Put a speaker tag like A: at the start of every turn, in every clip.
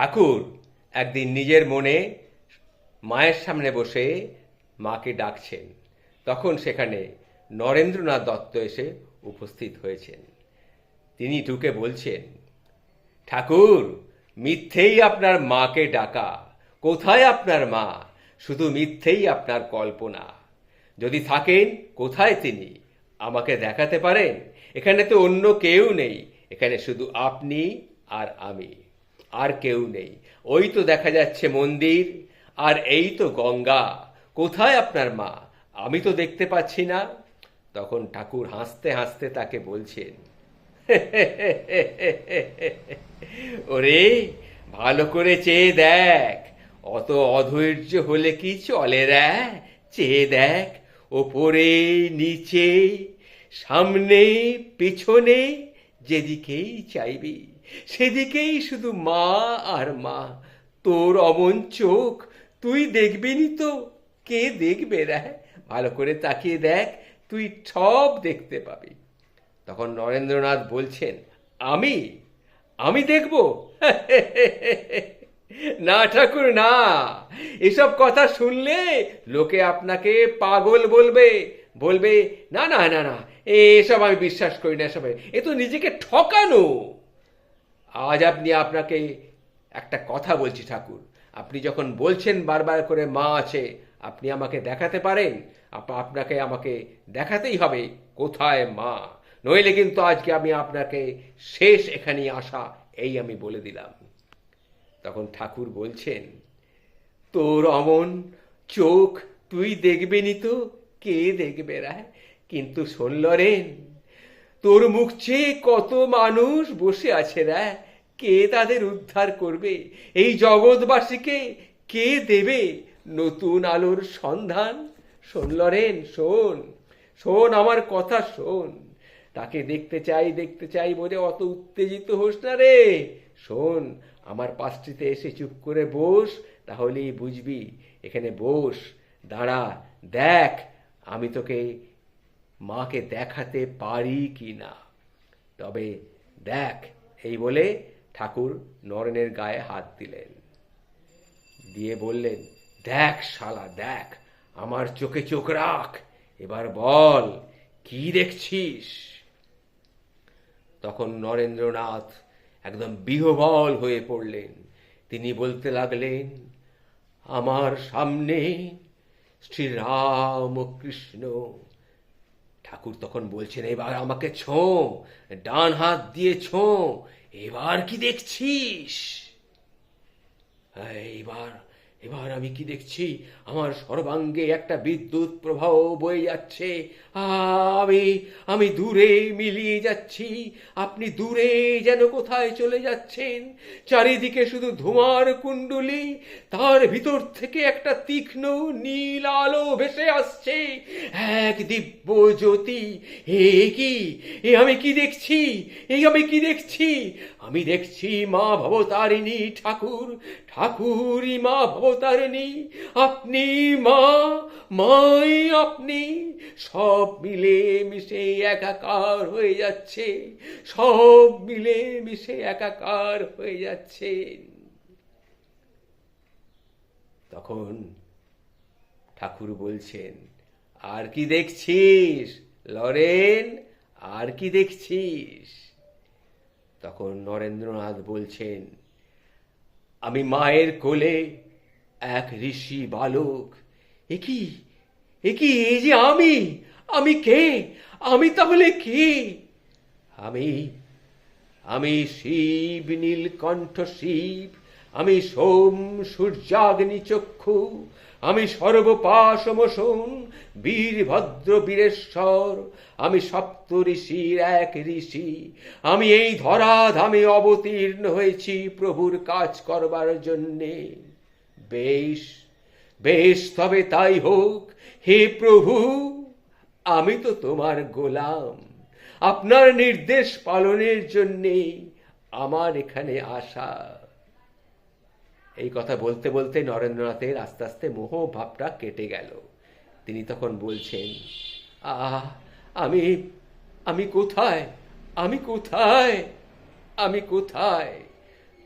A: ঠাকুর, একদিন নিজের মনে মায়ের সামনে বসে মাকে ডাকছেন। তখন সেখানে নরেন্দ্রনাথ দত্ত এসে উপস্থিত হয়েছেন। তিনি ঢুকে বলছেন, ঠাকুর, মিথ্যেই আপনার মাকে ডাকা। কোথায় আপনার মা? শুধু মিথ্যেই আপনার কল্পনা। যদি থাকেন, কোথায় তিনি? আমাকে দেখাতে পারেন? এখানে তো অন্য কেউ নেই। এখানে শুধু আপনি আর আমি। আর কেউ নেই। ওই তো দেখা যাচ্ছে মন্দির, আর এই তো গঙ্গা। কোথায় আপনার মা? আমি তো দেখতে পাচ্ছি না। তখন ঠাকুর হাসতে হাসতে তাকে বলছেন ওরে ভালো করে চেয়ে দেখ অত অধৈর্য হলে কি চলে রে চেয়ে দেখ ওপরে নিচে সামনে পেছনে যেদিকেই চাইবি সেদিকেই শুধু মা আর মা। তোর অমন চোখ, তুই দেখবি নি তো? কে দেখবে রে? ভালো করে তাকিয়ে দেখ, তুই সব দেখতে পাবি। তখন নরেন্দ্রনাথ বলছেন, আমি? আমি দেখব? না ঠাকুর, না। এসব কথা শুনলে লোকে আপনাকে পাগল বলবে। বলবে, না না না না এসব আমি বিশ্বাস করি না এসব। এ তো নিজেকে ঠকানো। আজ আপনি আপনাকে একটা কথা বলছি ঠাকুর। আপনি যখন বলছেন বারবার করে মা আছে, আপনি আমাকে দেখাতে পারেন? আপনাকে আমাকে দেখাতেই হবে কোথায় মা? নইলে কিন্তু আজকে আমি আপনাকে শেষ এখানে আসা, এই আমি বলে দিলাম। তখন ঠাকুর বলছেন, তোর অমন চোখ তুই দেখবেনি তো? কে দেখবে রায় কিন্তু শুনল রেন তোর মুখ চেয়ে কত মানুষ বসে আছে রা? কে তাদের উদ্ধার করবে? এই জগৎবাসীকে কে দেবে? নতুন আলোর সন্ধান? শুনল রেন শোন। শোন আমার কথা, শোন। তাকে দেখতে চাই দেখতে চাই বলে অত উত্তেজিত হোস না রে। শোন, আমার পাশটিতে এসে চুপ করে বস, তাহলেই বুঝবি। এখানে বস, দাঁড়া, দেখ, আমি তোকে মাকে দেখাতে পারি কি না? তবে দেখ, এই বলে ঠাকুর নরেনের গায়ে হাত দিলেন। দিয়ে বললেন, দেখ শালা, দেখ, আমার চোখে চোখ রাখ, এবার বল, কি দেখছিস? তখন নরেন্দ্রনাথ একদম বিহবল হয়ে পড়লেন। তিনি বলতে লাগলেন, আমার সামনে শ্রীরাম কৃষ্ণ ঠাকুর তখন বলছেন এবার আমাকে ছো ডান হাত দিয়ে ছো এবার কি দেখছিস? এইবার এবার আমি কি দেখছি? আমার সর্বাঙ্গে একটা বিদ্যুৎ প্রবাহ বয়ে যাচ্ছে। আমি আমি দূরে মিলিয়ে যাচ্ছি। আপনি দূরে যেন কোথায় চলে যাচ্ছেন? চারিদিকে শুধু ধোঁয়ার কুণ্ডলি, তার ভিতর থেকে একটা তীক্ষ্ণ নীল আলো ভেসে আসছে। এক দিব্য জ্যোতি, এ কি? এ আমি কি দেখছি? এই আমি কি দেখছি? আমি দেখছি মা ভবতারিণী ঠাকুর, ঠাকুরই মা ভবতারিণী আপনি মা, মাই আপনি, সব মিলে মিশে একাকার হয়ে যাচ্ছে, সব মিলে মিশে একাকার হয়ে যাচ্ছে। তখন ঠাকুর বলছেন, আর কি দেখছিস, লরেন? আর কি দেখছিস? তখন নরেন্দ্রনাথ বলছেন, আমি মায়ের কোলে এক ঋষি বালক, এ কি? এ কি? এই যে আমি? আমি কে? আমি তাহলে কে? আমি আমি শিব, নীলকণ্ঠ শিব, আমি সোম সূর্যাগ্নি চক্ষু, আমি সর্বপাশমোষণ বীরভদ্র বীরেশ্বর, আমি সপ্ত ঋষির এক ঋষি, আমি এই ধরাধামে অবতীর্ণ হয়েছি প্রভুর কাজ করবার জন্যে। বেশ বেশ, তবে তাই হোক। হে প্রভু, আমি তো তোমার গোলাম। আপনার নির্দেশ পালনের জন্যে আমার এখানে আসা। এই কথা বলতে বলতে নরেন্দ্রনাথের আস্তে আস্তে মোহ ভাবটা কেটে গেল। তিনি তখন বলছেন, আহ, আমি আমি কোথায়? আমি কোথায়? আমি কোথায়?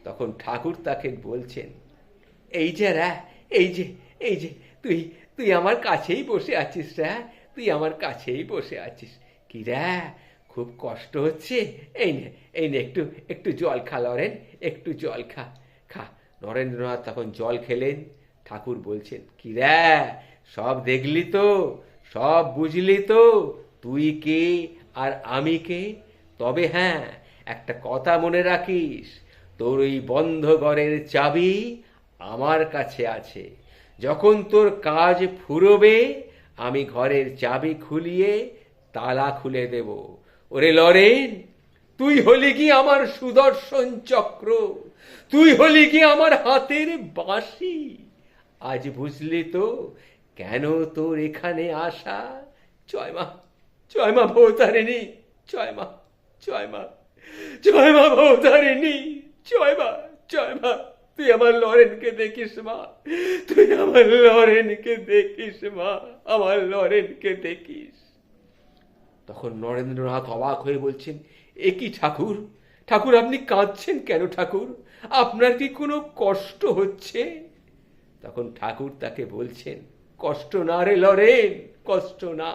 A: তখন ঠাকুর তাকে বলছেন এই যে রা, এই যে এই যে, তুই তুই আমার কাছেই বসে আছিস রা, তুই আমার কাছেই বসে আছিস। কি রা, খুব কষ্ট হচ্ছে? এই নে এই নে, একটু একটু জল খা লরেন, একটু জল খা খা। নরেন্দ্রনাথ তখন জল খেলেন, ঠাকুর বলছেন, কি রা, সব দেখলি তো, সব বুঝলি তো, তুই কে আর আমি কে? তবে হ্যাঁ একটা কথা মনে রাখিস, তোর ওই বন্ধ ঘরের চাবি আমার কাছে আছে। যখন তোর কাজ ফুরবে, আমি ঘরের চাবি খুলিয়ে তালা খুলে দেব। ওরে লরেন, তুই হলি কি আমার সুদর্শন চক্র? তুই হলি কি আমার হাতের বাঁশি? আজ বুঝলি তো কেন তোর এখানে আসা? জয় মা জয় মা ভৌতারিণী, জয় মা জয় মা জয় মা ভৌতারিণী, জয় মা জয় মা। তুই আমার লরেনকে দেখিস মা। তুই আমার লরেনকে দেখিস মা। আমার লরেনকে দেখিস। তখন নরেন্দ্রনাথ অবাক হয়ে বলছেন, এ কি ঠাকুর? ঠাকুর, আপনি কাঁদছেন কেন ঠাকুর? আপনার কি কোনো কষ্ট হচ্ছে? তখন ঠাকুর তাকে বলছেন, কষ্ট না রে লরেন, কষ্ট না।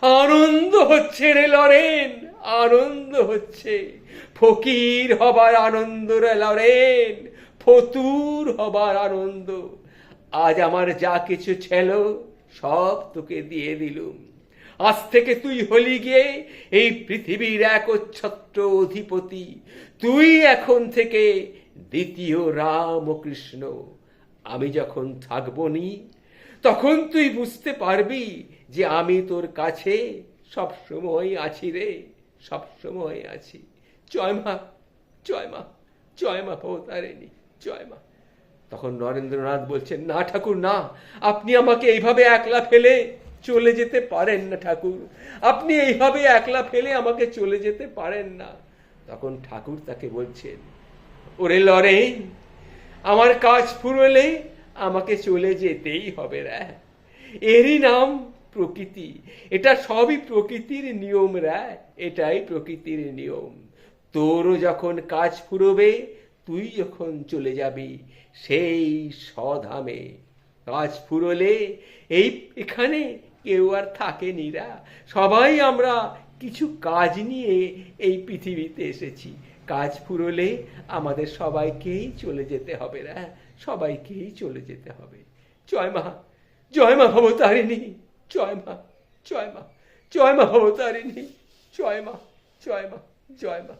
A: আনন্দ হচ্ছে রে লরেন, আনন্দ হচ্ছে। ফকির হবার আনন্দ রে লরেন। ফতুর হবার আনন্দ। আজ আমার যা কিছু ছিল, সব তোকে দিয়ে দিলুম। আজ থেকে তুই হলি গিয়ে এই পৃথিবীর একচ্ছত্র অধিপতি। তুই এখন থেকে দ্বিতীয় রাম ও কৃষ্ণ আমি যখন থাকব নি তখন তুই বুঝতে পারবি যে আমি তোর কাছে সব সময় আছি রে সব সময় আছি। জয় মা জয় মা মা জয় মা। তখন নরেন্দ্রনাথ বলছেন, না ঠাকুর, না। আপনি আমাকে এইভাবে একলা ফেলে চলে যেতে পারেন না ঠাকুর। আপনি এইভাবে একলা ফেলে আমাকে চলে যেতে পারেন না। তখন ঠাকুর তাকে বলছেন, ওরে লরেন, আমার কাজ ফুরলে আমাকে চলে যেতেই হবে রে। এরই নাম প্রকৃতি। এটা সবই প্রকৃতির নিয়ম রে। এটাই প্রকৃতির নিয়ম। তোরও যখন কাজ ফুরবে তুই যখন চলে যাবি সেই স্বধামে কাজ ফুরলে এই এখানে কেউ আর থাকে নিরা সবাই আমরা কিছু কাজ নিয়ে এই পৃথিবীতে এসেছি। কাজ ফুরলে আমাদের সবাইকেই চলে যেতে হবে রা, সবাইকেই চলে যেতে হবে। জয় মা জয় মা ভবতারিণী, জয় মা জয় মা জয় মা ভবতারিণী, জয় মা জয় মা জয় মা।